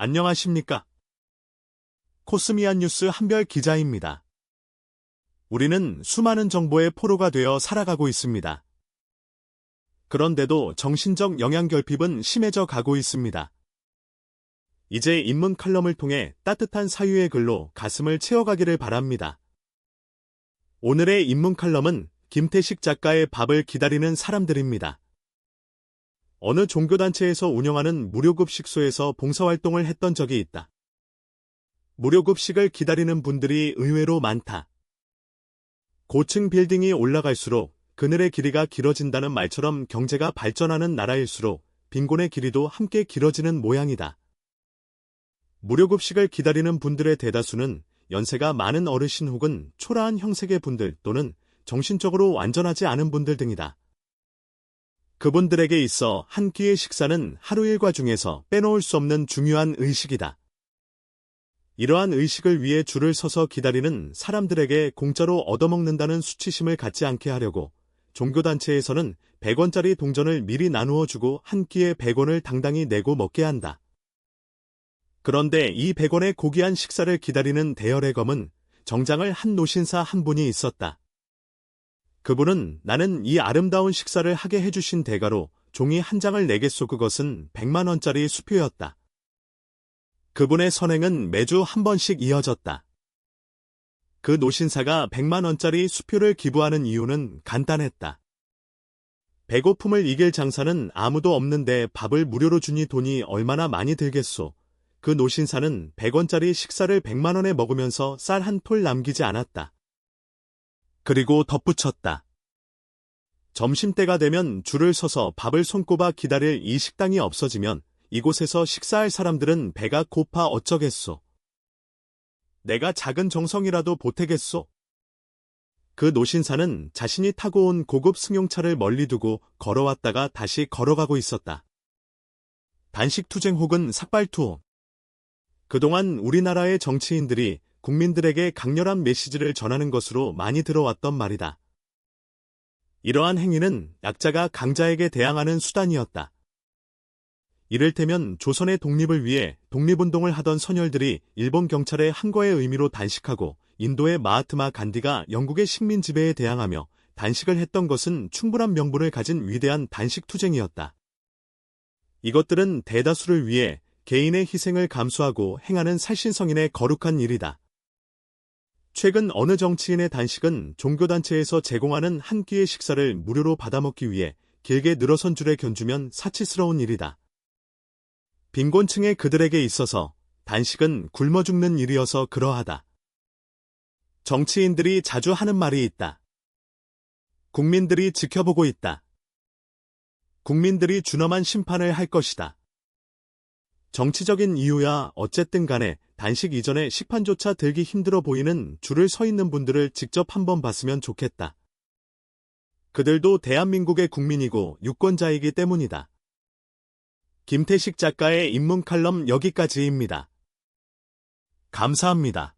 안녕하십니까? 코스미안 뉴스 한별 기자입니다. 우리는 수많은 정보의 포로가 되어 살아가고 있습니다. 그런데도 정신적 영향 결핍은 심해져 가고 있습니다. 이제 인문 칼럼을 통해 따뜻한 사유의 글로 가슴을 채워가기를 바랍니다. 오늘의 인문 칼럼은 김태식 작가의 밥을 기다리는 사람들입니다. 어느 종교단체에서 운영하는 무료급식소에서 봉사활동을 했던 적이 있다. 무료급식을 기다리는 분들이 의외로 많다. 고층 빌딩이 올라갈수록 그늘의 길이가 길어진다는 말처럼 경제가 발전하는 나라일수록 빈곤의 길이도 함께 길어지는 모양이다. 무료급식을 기다리는 분들의 대다수는 연세가 많은 어르신 혹은 초라한 형색의 분들 또는 정신적으로 완전하지 않은 분들 등이다. 그분들에게 있어 한 끼의 식사는 하루 일과 중에서 빼놓을 수 없는 중요한 의식이다. 이러한 의식을 위해 줄을 서서 기다리는 사람들에게 공짜로 얻어먹는다는 수치심을 갖지 않게 하려고 종교단체에서는 100원짜리 동전을 미리 나누어 주고 한 끼에 100원을 당당히 내고 먹게 한다. 그런데 이 100원의 고귀한 식사를 기다리는 대열의 검은 정장을 한 노신사 한 분이 있었다. 그분은 나는 이 아름다운 식사를 하게 해주신 대가로 종이 한 장을 내겠소 그것은 100만원짜리 수표였다. 그분의 선행은 매주 한 번씩 이어졌다. 그 노신사가 100만원짜리 수표를 기부하는 이유는 간단했다. 배고픔을 이길 장사는 아무도 없는데 밥을 무료로 주니 돈이 얼마나 많이 들겠소. 그 노신사는 100원짜리 식사를 100만원에 먹으면서 쌀 한 톨 남기지 않았다. 그리고 덧붙였다. 점심때가 되면 줄을 서서 밥을 손꼽아 기다릴 이 식당이 없어지면 이곳에서 식사할 사람들은 배가 고파 어쩌겠소. 내가 작은 정성이라도 보태겠소. 그 노신사는 자신이 타고 온 고급 승용차를 멀리 두고 걸어왔다가 다시 걸어가고 있었다. 단식 투쟁 혹은 삭발 투어. 그동안 우리나라의 정치인들이 국민들에게 강렬한 메시지를 전하는 것으로 많이 들어왔던 말이다. 이러한 행위는 약자가 강자에게 대항하는 수단이었다. 이를테면 조선의 독립을 위해 독립운동을 하던 선열들이 일본 경찰의 항거의 의미로 단식하고 인도의 마하트마 간디가 영국의 식민 지배에 대항하며 단식을 했던 것은 충분한 명분을 가진 위대한 단식 투쟁이었다. 이것들은 대다수를 위해 개인의 희생을 감수하고 행하는 살신성인의 거룩한 일이다. 최근 어느 정치인의 단식은 종교단체에서 제공하는 한 끼의 식사를 무료로 받아먹기 위해 길게 늘어선 줄에 견주면 사치스러운 일이다. 빈곤층의 그들에게 있어서 단식은 굶어 죽는 일이어서 그러하다. 정치인들이 자주 하는 말이 있다. 국민들이 지켜보고 있다. 국민들이 준엄한 심판을 할 것이다. 정치적인 이유야 어쨌든 간에 단식 이전에 식판조차 들기 힘들어 보이는 줄을 서 있는 분들을 직접 한번 봤으면 좋겠다. 그들도 대한민국의 국민이고 유권자이기 때문이다. 김태식 작가의 인문 칼럼 여기까지입니다. 감사합니다.